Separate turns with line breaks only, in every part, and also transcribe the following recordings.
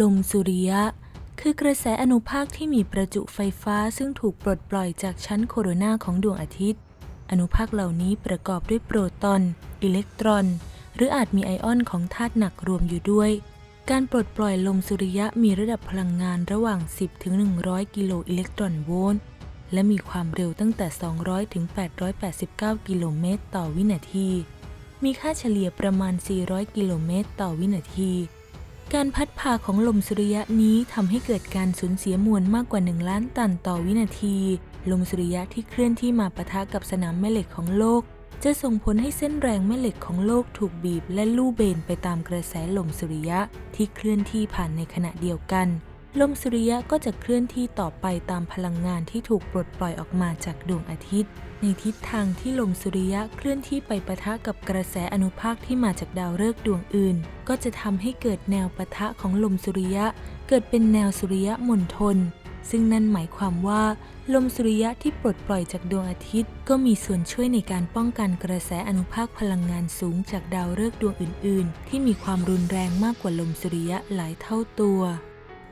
ลมสุริยะ คือกระแสอนุภาคที่มีประจุไฟฟ้าซึ่งถูกปลดปล่อยจากชั้นโคโรนาของดวงอาทิตย์ อนุภาคเหล่านี้ประกอบด้วยโปรตอน อิเล็กตรอน หรืออาจมีไอออนของธาตุหนักรวมอยู่ด้วย การปลดปล่อยลมสุริยะมีระดับพลังงานระหว่าง 10 ถึง 100 กิโลอิเล็กตรอนโวลต์ และมีความเร็วตั้งแต่ 200 ถึง 889 กิโลเมตรต่อวินาที มีค่าเฉลี่ยประมาณ 400 กิโลเมตรต่อวินาที การพัดพาของลมสุริยะนี้ทำให้เกิดการสูญเสียมวลมากกว่า 1 ล้านตันต่อวินาที ลมสุริยะที่เคลื่อนที่มาปะทะกับสนามแม่เหล็กของโลก จะส่งผลให้เส้นแรงแม่เหล็กของโลกถูกบีบและลู่เบนไปตามกระแสลมสุริยะที่เคลื่อนที่ผ่านในขณะเดียวกัน ลมสุริยะก็จะเคลื่อนที่ต่อไปตามพลังงานที่ถูกปลดปล่อยออกมาจากดวงอาทิตย์ ในทิศทางที่ลมสุริยะเคลื่อนที่ไปปะทะกับกระแสอนุภาคที่มาจากดาวฤกษ์ดวงอื่น ก็จะทำให้เกิดแนวปะทะของลมสุริยะ เกิดเป็นแนวสุริยะมณฑลซึ่งนั่นหมายความว่า ลมสุริยะที่ปลดปล่อยจากดวงอาทิตย์ ก็มีส่วนช่วยในการป้องกันกระแสอนุภาคพลังงานสูงจากดาวฤกษ์ดวงอื่น ๆ ที่มีความรุนแรงมากกว่าลมสุริยะหลายเท่าตัว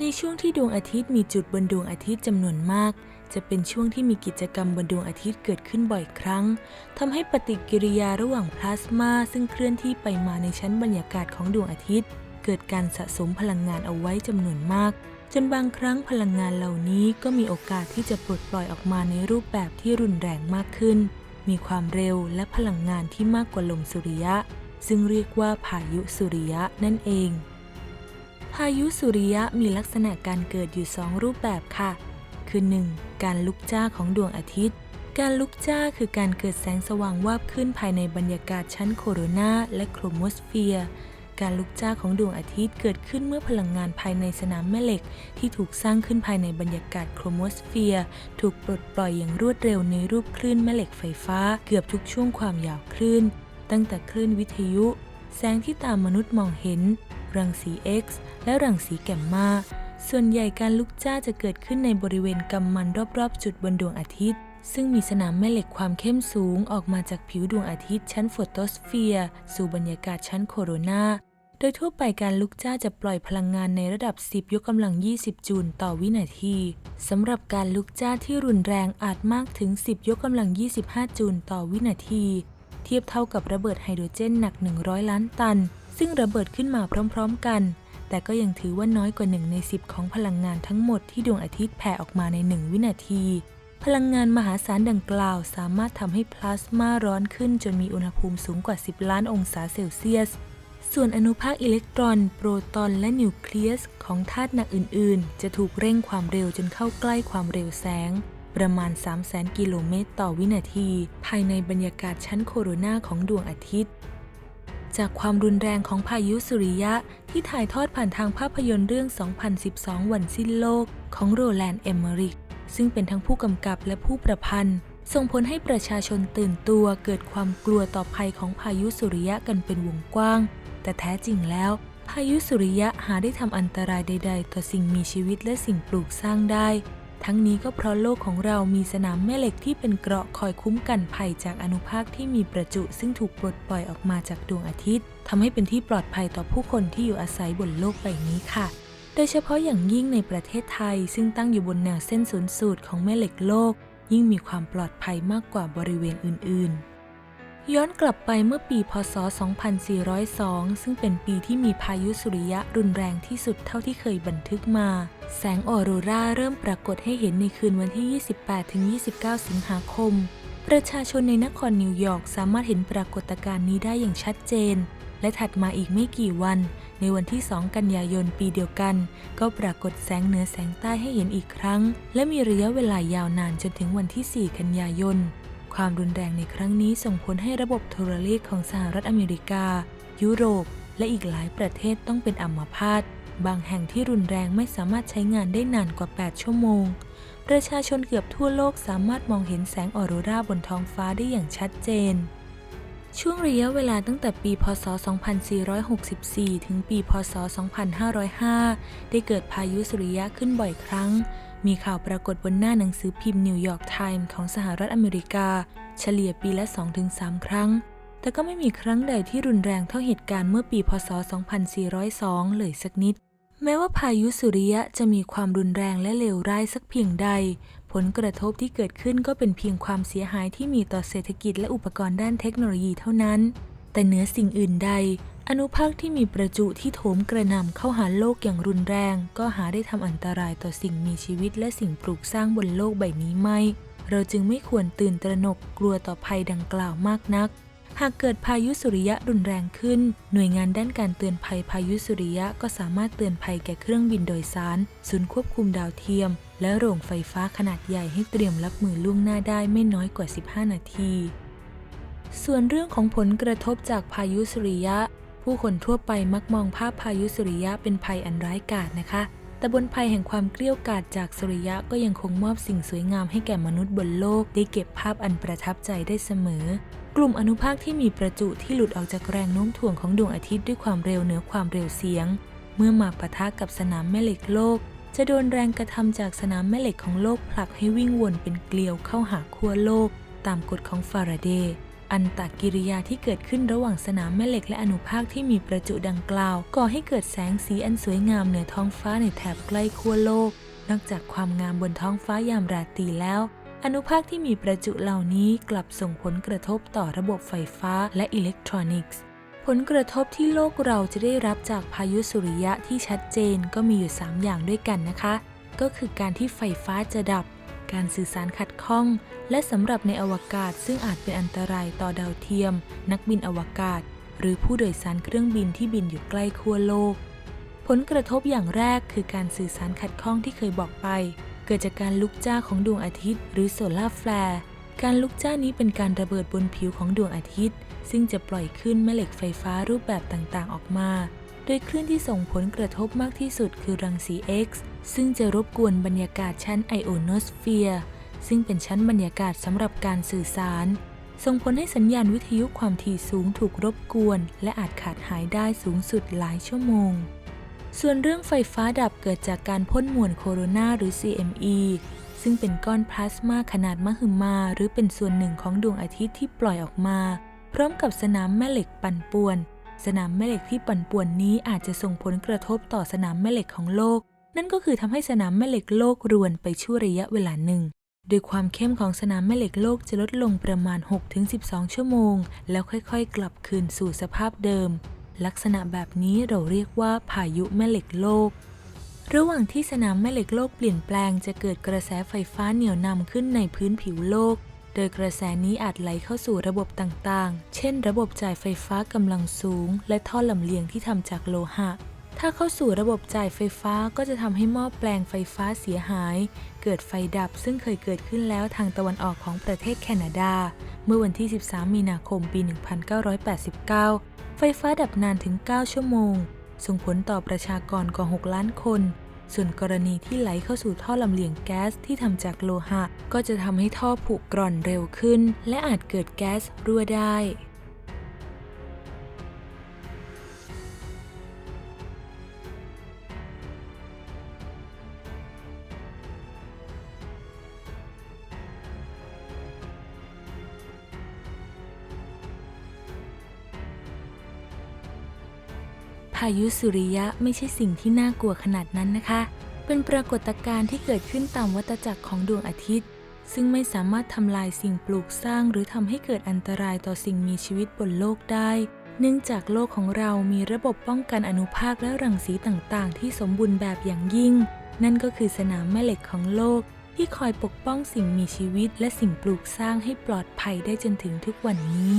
ในช่วงที่ดวงอาทิตย์มีจุดบนดวงอาทิตย์จำนวนมาก จะเป็นช่วงที่มีกิจกรรมบนดวงอาทิตย์เกิดขึ้นบ่อยครั้งทำให้ปฏิกิริยาระหว่างพลาสมาซึ่งเคลื่อนที่ไปมาในชั้นบรรยากาศของดวงอาทิตย์ เกิดการสะสมพลังงานเอาไว้จำนวนมาก จนบางครั้งพลังงานเหล่านี้ก็มีโอกาสที่จะปลดปล่อยออกมาในรูปแบบที่รุนแรงมากขึ้น มีความเร็วและพลังงานที่มากกว่าลมสุริยะ ซึ่งเรียกว่าพายุสุริยะนั่นเอง พายุสุริยะมีลักษณะการเกิดอยู่2รูปแบบค่ะ คือ 1. การลุกจ้าของดวงอาทิตย์ การลุกจ้าคือการเกิดแสงสว่างวาบขึ้นภายในบรรยากาศชั้นโคโรนาและโครโมสเฟียร์การลุกจ้าของดวงอาทิตย์เกิดขึ้นเมื่อพลังงานภายในสนามแม่เหล็ก ที่ถูกสร้างขึ้นภายในบรรยากาศโครโมสเฟียร์ถูกปลดปล่อยอย่างรวดเร็วในรูปคลื่นแม่เหล็กไฟฟ้า เกือบทุกช่วงความยาวคลื่น ตั้งแต่คลื่นวิทยุ แสงที่ตามมนุษย์มองเห็น รังสี X และรังสีแกมมา ส่วนใหญ่การลุกจ้าจะเกิดขึ้นในบริเวณกำมันรอบๆ จุดบนดวงอาทิตย์ ซึ่งมีสนามแม่เหล็กความเข้มสูงออกมาจากผิวดวงอาทิตย์ชั้นโฟโตสเฟียร์สู่บรรยากาศชั้นโคโรนา โดยทั่วไปการลุกจ้าจะปล่อยพลังงานในระดับ 10 ยกกำลัง 20 จูลต่อวินาทีสำหรับการลุกจ้าที่รุนแรงอาจมากถึง 10 ยกกำลัง 25 จูลต่อวินาที เทียบเท่ากับระเบิดไฮโดรเจนหนัก 100 ล้านตัน ซึ่งระเบิดขึ้นมาพร้อม ๆ กัน แต่ก็ยังถือว่าน้อยกว่า 1 ใน 10 ของพลังงานทั้งหมดที่ดวงอาทิตย์แผ่ออกมาใน 1 วินาที พลังงานมหาศาลดังกล่าวสามารถทำให้พลาสมาร้อนขึ้นจนมีอุณหภูมิสูงกว่า 10 ล้านองศาเซลเซียส ส่วนอนุภาคอิเล็กตรอน โปรตอนและนิวเคลียส ของธาตุหนักอื่น ๆ จะถูกเร่งความเร็วจนเข้าใกล้ความเร็วแสงประมาณ 300,000 กิโลเมตรต่อวินาที ภายในบรรยากาศชั้นโคโรนาของดวงอาทิตย์ จากความรุนแรงของพายุสุริยะ ที่ถ่ายทอดผ่านทางภาพยนตร์เรื่อง 2012 วันสิ้นโลก ของโรแลนด์ เอมเมริก ซึ่งเป็นทั้งผู้กำกับและผู้ประพันธ์ ส่งผลให้ประชาชนตื่นตัวเกิดความกลัวต่อภัยของพายุสุริยะกันเป็นวงกว้าง แต่แท้จริงแล้ว พายุสุริยะหาได้ทำอันตรายใด ๆ ต่อสิ่งมีชีวิตและสิ่งปลูกสร้างได้ ทั้งนี้ก็เพราะโลกของเรามีสนามแม่เหล็กที่เป็นเกราะคอยคุ้มกันภัยจากอนุภาคที่มีประจุ ซึ่งถูกปลดปล่อยออกมาจากดวงอาทิตย์ทำให้เป็นที่ปลอดภัยต่อผู้คนที่อยู่อาศัยบนโลกใบนี้ค่ะ โดยเฉพาะอย่างยิ่งในประเทศไทย ซึ่งตั้งอยู่บนแนวเส้นศูนย์สูตรของแม่เหล็กโลก ยิ่งมีความปลอดภัยมากกว่าบริเวณอื่น ๆ ย้อนกลับไปเมื่อปีพศ 2402 ซึ่งเป็นปีที่มีพายุสุริยะรุนแรงที่สุดเท่าที่เคยบันทึกมา แสงออโรราเริ่มปรากฏให้เห็นในคืนวันที่ 28-29 สิงหาคม ประชาชนในนครนิวยอร์กสามารถเห็นปรากฏการณ์นี้ได้อย่างชัดเจน และถัดมาอีกไม่กี่วัน ในวันที่ 2 กันยายนปีเดียวกัน ก็ปรากฏแสงเหนือแสงใต้ให้เห็นอีกครั้ง และมีระยะเวลายาวนานจนถึงวันที่ 4 กันยายน ความรุนแรงในครั้งนี้ส่งผลให้ระบบโทรเลขของสหรัฐอเมริกา ยุโรป และอีกหลายประเทศต้องเป็นอัมพาตบางแห่งที่รุนแรงไม่สามารถใช้งานได้นานกว่า 8 ชั่วโมง ประชาชนเกือบทั่วโลกสามารถมองเห็นแสงออโรราบนท้องฟ้าได้อย่างชัดเจน ช่วงระยะเวลาตั้งแต่ปี พศ 2464 ถึงปี พศ 2505 ได้เกิดพายุสุริยะขึ้นบ่อยครั้ง มีข่าวปรากฏบนหน้าหนังสือพิมพ์นิวยอร์กไทม์ของสหรัฐอเมริกา เฉลี่ยปีละ 2-3 ครั้ง แต่ก็ไม่มีครั้งใดที่รุนแรงเท่าเหตุการณ์เมื่อปีพศ 2402 เลยสักนิด แม้ว่าพายุสุริยะจะมีความรุนแรงและเลวร้ายสักเพียงใด ผลกระทบที่เกิดขึ้นก็เป็นเพียงความเสียหายที่มีต่อเศรษฐกิจและอุปกรณ์ด้านเทคโนโลยีเท่านั้น แต่เหนือสิ่งอื่นใด อนุภาคที่มีประจุที่โถมกระหน่ำเข้าหาโลกอย่างรุนแรง ก็หาได้ทำอันตรายต่อสิ่งมีชีวิตและสิ่งปลูกสร้างบนโลกใบนี้ไม่ เราจึงไม่ควรตื่นตระหนกกลัวต่อภัยดังกล่าวมากนัก หากเกิดพายุสุริยะรุนแรงขึ้น หน่วยงานด้านการเตือนภัยพายุสุริยะก็สามารถเตือนภัยแก่เครื่องบินโดยสาร ศูนย์ควบคุมดาวเทียม และโรงไฟฟ้าขนาดใหญ่ให้เตรียมรับมือล่วงหน้าได้ไม่น้อยกว่า 15 นาที ส่วนเรื่องของผลกระทบจากพายุสุริยะ ผู้คนทั่วไปมักมองภาพพายุสุริยะเป็นภัยอันร้ายกาจนะคะ แต่บนภัยแห่งความเกลี้ยวกล่อมจากสุริยะก็ยังคงมอบสิ่งสวยงามให้แก่มนุษย์บนโลกได้เก็บภาพอันประทับใจได้เสมอ กลุ่มอนุภาคที่มีประจุที่หลุดออกจากแรงโน้มถ่วงของดวงอาทิตย์ด้วยความเร็วเหนือความเร็วเสียง เมื่อมาปะทะกับสนามแม่เหล็กโลก จะโดนแรงกระทำจากสนามแม่เหล็กของโลกผลักให้วิ่งวนเป็นเกลียวเข้าหาขั้วโลก ตามกฎของฟาราเดย์ อันตกิริยาที่เกิดขึ้นระหว่างสนามแม่เหล็กและอนุภาคที่มีประจุดังกล่าว ก่อให้เกิดแสงสีอันสวยงามเหนือท้องฟ้าในแถบใกล้ขั้วโลก นอกจากความงามบนท้องฟ้ายามราตรีแล้ว อนุภาคที่มีประจุเหล่านี้กลับส่งผลกระทบต่อระบบไฟฟ้าและอิเล็กทรอนิกส์ ผลกระทบที่โลกเราจะได้รับจากพายุสุริยะที่ชัดเจนก็มีอยู่ 3 อย่างด้วยกันนะคะ ก็คือการที่ไฟฟ้าจะดับ การสื่อสารขัดข้อง และสำหรับในอวกาศซึ่งอาจเป็นอันตรายต่อดาวเทียม นักบินอวกาศ หรือผู้โดยสารเครื่องบินที่บินอยู่ใกล้ขั้วโลก ผลกระทบอย่างแรกคือการสื่อสารขัดข้องที่เคยบอกไป เกิดจากการลุกจ้าของดวงอาทิตย์ หรือโซลาร์แฟลร์การลุกจ้านี้เป็นการระเบิดบนผิวของดวงอาทิตย์ ซึ่งจะปล่อยขึ้นแม่เหล็กไฟฟ้ารูปแบบต่างๆ ออกมา ดยคลื่นที่ส่งผลกระทบมากที่สุดคือรังสี X ซึ่งจะรบกวนบรรยากาศชั้นไอโอโนสเฟียร์ซึ่งเป็นชั้นบรรยากาศสำหรับการสื่อสาร ส่งผลให้สัญญาณวิทยุความถี่สูงถูกรบกวน และอาจขาดหายได้สูงสุดหลายชั่วโมง ส่วนเรื่องไฟฟ้าดับเกิดจากการพ่นมวลโคโรนาหรือ CME ซึ่งเป็นก้อนพลาสมาขนาดมหึมา หรือเป็นส่วนหนึ่งของดวงอาทิตย์ที่ปล่อยออกมา พร้อมกับสนามแม่เหล็กปั่นป่วน สนามแม่เหล็กที่ปั่นป่วนนี้อาจจะส่งผลกระทบต่อสนามแม่เหล็กของโลก นั่นก็คือทำให้สนามแม่เหล็กโลกรวนไปชั่วระยะเวลาหนึ่ง โดยความเข้มของสนามแม่เหล็กโลกจะลดลงประมาณ 6-12 ชั่วโมง แล้วค่อยๆ กลับคืนสู่สภาพเดิม ลักษณะแบบนี้เราเรียกว่าพายุแม่เหล็กโลก ระหว่างที่สนามแม่เหล็กโลกเปลี่ยนแปลงจะเกิดกระแสไฟฟ้าเหนี่ยวนำขึ้นในพื้นผิวโลก โดยกระแสนี้อาจไหลเข้าสู่ระบบต่างๆ เช่น ระบบจ่ายไฟฟ้ากำลังสูง และท่อลำเลียงที่ทำจากโลหะ ถ้าเข้าสู่ระบบจ่ายไฟฟ้าก็จะทำให้หม้อแปลงไฟฟ้าเสียหาย เกิดไฟดับซึ่งเคยเกิดขึ้นแล้วทางตะวันออกของประเทศแคนาดา เมื่อวันที่ 13 มีนาคม ปี 1989 ไฟฟ้าดับนานถึง 9 ชั่วโมง ส่งผลต่อประชากรกว่า 6 ล้านคน ส่วนกรณีที่ไหลเข้าสู่ท่อลำเลียงแก๊สที่ทำจากโลหะ ก็จะทำให้ท่อผุกร่อนเร็วขึ้น และอาจเกิดแก๊สรั่วได้ายุสุริยะไม่ใช่สิ่งที่น่ากลัวขนาดนั้นนะคะ เป็นปรากฏการณ์ที่เกิดขึ้นตามวัฏจักรของดวงอาทิตย์ ซึ่งไม่สามารถทำลายสิ่งปลูกสร้าง หรือทำให้เกิดอันตรายต่อสิ่งมีชีวิตบนโลกได้ เนื่องจากโลกของเรามีระบบป้องกันอนุภาคและรังสีต่างๆ ที่สมบูรณ์แบบอย่างยิ่ง นั่นก็คือสนามแม่เหล็กของโลก ที่คอยปกป้องสิ่งมีชีวิต และสิ่งปลูกสร้างให้ปลอดภัยได้จนถึงทุกวันนี้